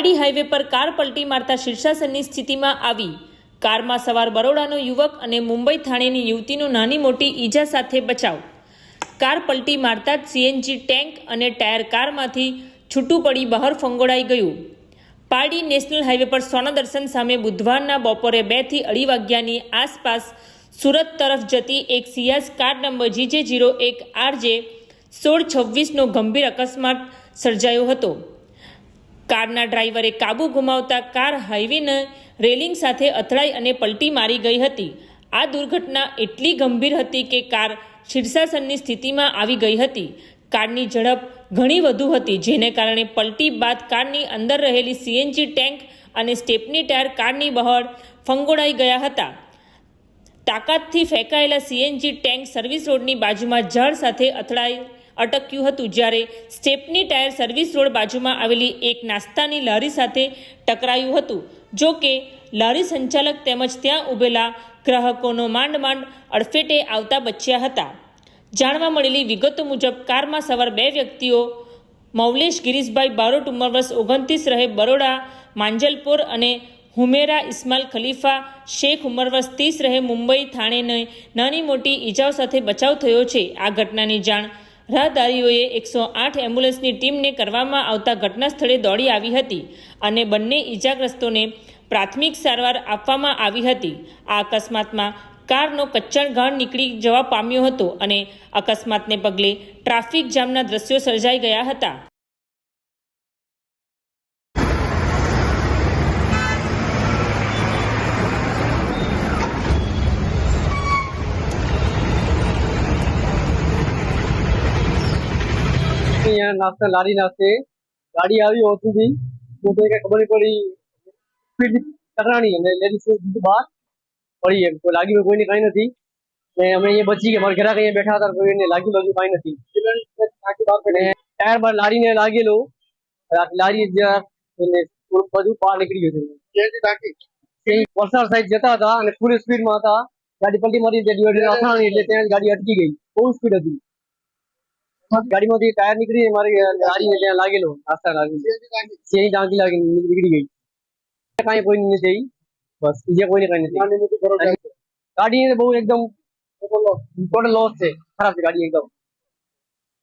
Pardi highway પર car પલટી મારતા શીર્ષાસનની સ્થિતિમાં આવી. કારમાં સવાર બરોડાનો યુવક અને મુંબઈ થાણેની યુવતીનો નાની મોટી ઈજા સાથે બચાવ. કાર પલટી મારતા જ સીએનજી ટેન્ક અને ટાયર કારમાંથી છૂટું પડી બહાર ફંગોળાઈ ગયું. પારડી નેશનલ હાઈવે પર સોના દર્શન સામે બુધવારના બપોરે બેથી અઢી વાગ્યાની આસપાસ સુરત તરફ જતી એક Ciaz car number GJ zero એક આરજે સોળ છવ્વીસનો ગંભીર અકસ્માત સર્જાયો હતો. કારના ડ્રાઈવરે કાબુ ગુમાવતા કાર હાઈવેના રેલિંગ સાથે અથડાઈ અને પલટી મારી ગઈ હતી. આ દુર્ઘટના એટલી ગંભીર હતી કે કાર શીર્ષાસનની સ્થિતિમાં આવી ગઈ હતી. કારની ઝડપ ઘણી વધુ હતી, જેને કારણે પલટી બાદ કારની અંદર રહેલી સીએનજી ટેન્ક અને સ્ટેપની ટાયર કારની બહાર ફંગોળાઈ ગયા હતા. તાકાતથી ફેંકાયેલા સીએનજી ટેન્ક સર્વિસ રોડની બાજુમાં ઝાડ સાથે અથડાઈ અટક્યું હતું જ્યારે સ્ટેપની ટાયર સર્વિસ રોડ બાજુમાં આવેલી એક નાસ્તાની લારી સાથે ટકરાયું હતું. જો કે લારી સંચાલક તેમજ ત્યાં ઊભેલા ગ્રાહકોનો માંડ માંડ અડફેટે આવતા બચ્યા હતા. જાણવા મળેલી વિગતો મુજબ કારમાં સવાર બે વ્યક્તિઓ, મૌલેશ ગિરીશભાઈ બારોટ ઉંમર વર્ષ ઓગણત્રીસ રહે, બરોડા, માંજલપુર અને હુમેરા ઇસ્માલ ખલીફા શેખ ઉંમર વર્ષ ત્રીસ રહે, મુંબઈ થાણેને નાની મોટી ઈજાઓ સાથે બચાવ થયો છે. આ ઘટનાની જાણ રાહદારીઓએ એકસો આઠ એમ્બ્યુલન્સની ટીમને કરવામાં આવતા ઘટના સ્થળે દોડી આવી હતી અને બંને ઈજાગ્રસ્તોને પ્રાથમિક સારવાર આપવામાં આવી હતી. આ અકસ્માતમાં કારનો કચ્છણ ઘાણ નીકળી જવા પામ્યો હતો અને અકસ્માતને પગલે ટ્રાફિક જામના દ્રશ્યો સર્જાઈ ગયા હતા. અહીંયા નાસ્તા લારી નાસ્તે. ગાડી આવી હોતી હું તો કઈ ખબર નહીં પડી. સ્પીડ ટકરાણી અને લેડીઝ બીજું બહાર. પડી એમ. તો લાગ્યું કોઈને કઈ નથી. ને અમે અહીંયા બચી ગયા. મારા ઘરાક અહીંયા બેઠા હતા કોઈને લાગ્યું લાગ્યું કઈ નથી. અને ટાયર બાર લારીને લાગેલું. આખી લારી જ્યાં એટલે થોડું બધું બહાર નીકળી ગયું છે. એ વલસાડ સાઈડ જતા હતા અને ફૂલ સ્પીડમાં હતા. ગાડી પલટી મારી જે ડિવાઈડર અથડાણી એટલે ત્યાં જ ગાડી અટકી ગઈ. બહુ સ્પીડ હતી. ગાડીમાંથી ટાયર નીકળી મારી લારીને ત્યાં લાગેલો આસ્તા લાગી સિંહ ટાંકી લાગી નીકળી ગઈ. કાંઈ કોઈ નથી થઈ બસ બીજા કોઈને કાંઈ નથી. ગાડી બહુ એકદમ ટોટલ લોસ છે. ખરાબ છે ગાડી એકદમ.